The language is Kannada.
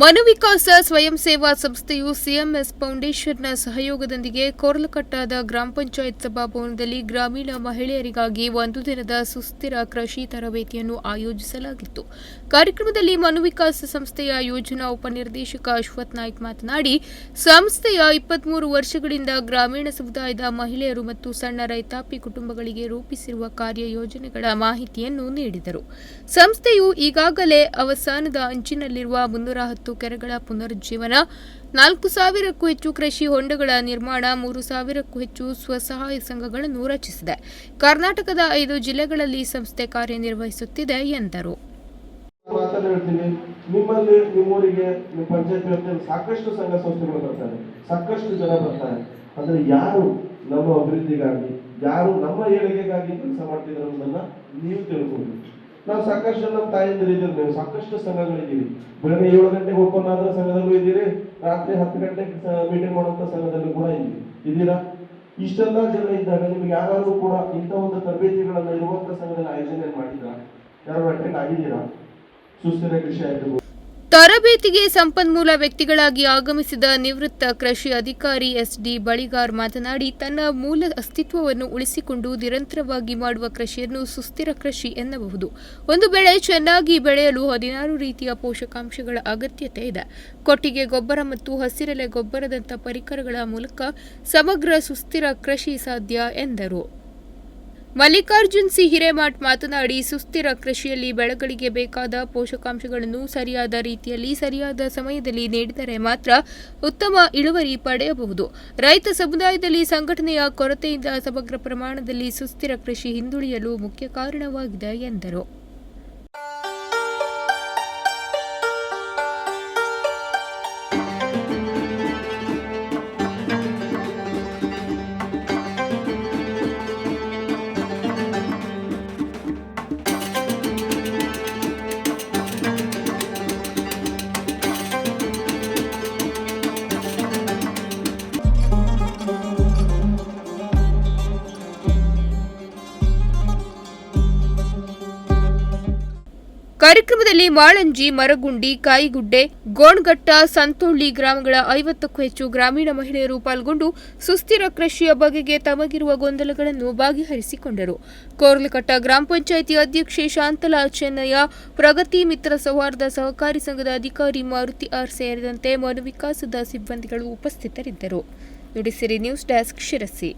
ಮನು ವಿಕಾಸ ಸ್ವಯಂ ಸೇವಾ ಸಂಸ್ಥೆಯು ಸಿಎಂಎಸ್ ಫೌಂಡೇಶನ್ನ ಸಹಯೋಗದೊಂದಿಗೆ ಕೋರ್ಲಕಟ್ಟಾದ ಗ್ರಾಮ ಪಂಚಾಯತ್ ಸಭಾಭವನದಲ್ಲಿ ಗ್ರಾಮೀಣ ಮಹಿಳೆಯರಿಗಾಗಿ ಒಂದು ದಿನದ ಸುಸ್ಥಿರ ಕೃಷಿ ತರಬೇತಿಯನ್ನು ಆಯೋಜಿಸಲಾಗಿತ್ತು. ಕಾರ್ಯಕ್ರಮದಲ್ಲಿ ಮನುವಿಕಾಸ ಸಂಸ್ಥೆಯ ಯೋಜನಾ ಉಪನಿರ್ದೇಶಕ ಅಶ್ವಥ್ ನಾಯ್ಕ್ ಮಾತನಾಡಿ, ಸಂಸ್ಥೆಯ ಇಪ್ಪತ್ಮೂರು ವರ್ಷಗಳಿಂದ ಗ್ರಾಮೀಣ ಸಮುದಾಯದ ಮಹಿಳೆಯರು ಮತ್ತು ಸಣ್ಣ ರೈತಾಪಿ ಕುಟುಂಬಗಳಿಗೆ ರೂಪಿಸಿರುವ ಕಾರ್ಯಯೋಜನೆಗಳ ಮಾಹಿತಿಯನ್ನು ನೀಡಿದರು. ಸಂಸ್ಥೆಯು ಈಗಾಗಲೇ ಅವಸಾನದ ಅಂಚಿನಲ್ಲಿರುವ ಮುನ್ನೂರ ಹತ್ತು ಕೆರೆಗಳ ಪುನರುಜ್ಜೀವನ. ನಾಲ್ಕು ಸಾವಿರಕ್ಕೂ ಹೆಚ್ಚು ಕೃಷಿ ಹೊಂಡಗಳ ನಿರ್ಮಾಣ, ಮೂರು ಸಾವಿರಕ್ಕೂ ಹೆಚ್ಚು ಸ್ವಸಹಾಯ ಸಂಘಗಳನ್ನು ರಚಿಸಿದೆ. ಕರ್ನಾಟಕದ ಐದು ಜಿಲ್ಲೆಗಳಲ್ಲಿ ಸಂಸ್ಥೆ ಕಾರ್ಯನಿರ್ವಹಿಸುತ್ತಿದೆ ಎಂದರು. ಮಾತನ್ನ ಹೇಳ್ತೀನಿ. ನಿಮ್ಮಲ್ಲಿ, ನಿಮ್ಮೂರಿಗೆ, ನಿಮ್ಮ ಪಂಚಾಯತ್ ವ್ಯಾಪ್ತಿಯಲ್ಲಿ ಸಾಕಷ್ಟು ಸಂಘ ಸಂಸ್ಥೆಗಳು ಬರ್ತಾರೆ. ಸಾಕಷ್ಟು ಜನ ಬರ್ತಾರೆ. ಆದ್ರೆ ಯಾರು ನಮ್ಮ ಅಭಿವೃದ್ಧಿಗಾಗಿ, ಯಾರು ನಮ್ಮ ಏಳಿಗೆಗಾಗಿ ಕೆಲಸ ಮಾಡ್ತಿದ್ರು ಅನ್ನೋದನ್ನ ನೀವು ತಿಳ್ಕೊಂಡು ನಾವು ಸಾಕಷ್ಟು ನಮ್ಮ ತಾಯಂದಿರಿದ್ದೀರಿ ನೀವು ಸಾಕಷ್ಟು ಸಂಘಗಳಿದ್ದೀರಿ ಬೆಳಗ್ಗೆ ಏಳು ಗಂಟೆಗೆ ಓಪನ್ ಆದ್ರೆ ಸಂಘದಲ್ಲೂ ಇದ್ದೀರಿ, ರಾತ್ರಿ ಹತ್ತು ಗಂಟೆಗೆ ಮೀಟಿಂಗ್ ಮಾಡುವಂತ ಸಂಘದಲ್ಲಿ ಕೂಡ ಇದ್ದೀರಿ ಇದ್ದೀರಾ? ಇಷ್ಟೆಲ್ಲ ಜನ ಇದ್ದಾಗ ನಿಮ್ಗೆ ಯಾರಾದ್ರೂ ಕೂಡ ಇಂಥ ಒಂದು ತರಬೇತಿಗಳನ್ನ ಇರುವಂತ ಸಂಘದಲ್ಲಿ ಆಯೋಜನೆ ಮಾಡಿದ್ರ ಯಾರು ಅಟೆಂಡ್ ಆಗಿದ್ದೀರಾ? ಸುಸ್ಥಿರ ಕೃಷಿ ಆಗಿರ್ಬೋದು ತರಬೇತಿಗೆ ಸಂಪನ್ಮೂಲ ವ್ಯಕ್ತಿಗಳಾಗಿ ಆಗಮಿಸಿದ ನಿವೃತ್ತ ಕೃಷಿ ಅಧಿಕಾರಿ ಎಸ್ಡಿ ಬಳಿಗಾರ್ ಮಾತನಾಡಿ, ತನ್ನ ಮೂಲ ಅಸ್ತಿತ್ವವನ್ನು ಉಳಿಸಿಕೊಂಡು ನಿರಂತರವಾಗಿ ಮಾಡುವ ಕೃಷಿಯನ್ನು ಸುಸ್ಥಿರ ಕೃಷಿ ಎನ್ನಬಹುದು. ಒಂದು ಬೆಳೆ ಚೆನ್ನಾಗಿ ಬೆಳೆಯಲು ಹದಿನಾರು ರೀತಿಯ ಪೋಷಕಾಂಶಗಳ ಅಗತ್ಯತೆ ಇದೆ. ಕೊಟ್ಟಿಗೆ, ಗೊಬ್ಬರ ಮತ್ತು ಹಸಿರೆಲೆ ಗೊಬ್ಬರದಂಥ ಪರಿಕರಗಳ ಮೂಲಕ ಸಮಗ್ರ ಸುಸ್ಥಿರ ಕೃಷಿ ಸಾಧ್ಯ ಎಂದರು. ಮಲ್ಲಿಕಾರ್ಜುನ್ ಸಿ ಹಿರೇಮಠ್ ಮಾತನಾಡಿ, ಸುಸ್ಥಿರ ಕೃಷಿಯಲ್ಲಿ ಬೆಳೆಗಳಿಗೆ ಬೇಕಾದ ಪೋಷಕಾಂಶಗಳನ್ನು ಸರಿಯಾದ ರೀತಿಯಲ್ಲಿ ಸರಿಯಾದ ಸಮಯದಲ್ಲಿ ನೀಡಿದರೆ ಮಾತ್ರ ಉತ್ತಮ ಇಳುವರಿ ಪಡೆಯಬಹುದು. ರೈತ ಸಮುದಾಯದಲ್ಲಿ ಸಂಘಟನೆಯ ಕೊರತೆಯಿಂದ ಸಮಗ್ರ ಪ್ರಮಾಣದಲ್ಲಿ ಸುಸ್ಥಿರ ಕೃಷಿ ಹಿಂದುಳಿಯಲು ಮುಖ್ಯ ಕಾರಣವಾಗಿದೆ ಎಂದರು. ಕಾರ್ಯಕ್ರಮದಲ್ಲಿ ಮಾಳಂಜಿ, ಮರಗುಂಡಿ, ಕಾಯಿಗುಡ್ಡೆ ಗೋಣ್ಘಟ್ಟ ಸಂತೋಳ್ಳಿ ಗ್ರಾಮಗಳ ಐವತ್ತಕ್ಕೂ ಹೆಚ್ಚು ಗ್ರಾಮೀಣ ಮಹಿಳೆಯರು ಪಾಲ್ಗೊಂಡು ಸುಸ್ಥಿರ ಕೃಷಿಯ ಬಗೆಗೆ ತಮಗಿರುವ ಗೊಂದಲಗಳನ್ನು ಬಗೆಹರಿಸಿಕೊಂಡರು. ಕೋರ್ಲಕಟ್ಟ ಗ್ರಾಮ ಪಂಚಾಯಿತಿ ಅಧ್ಯಕ್ಷೆ ಶಾಂತಲಾ ಚೆನ್ನಯ್ಯ, ಪ್ರಗತಿ ಮಿತ್ರ ಸೌಹಾರ್ದ ಸಹಕಾರಿ ಸಂಘದ ಅಧಿಕಾರಿ ಮಾರುತಿ ಆರ್ ಸೇರಿದಂತೆ ಮನು ವಿಕಾಸದ ಸಿಬ್ಬಂದಿಗಳು ಉಪಸ್ಥಿತರಿದ್ದರು. Nudisiri news desk Sirsi.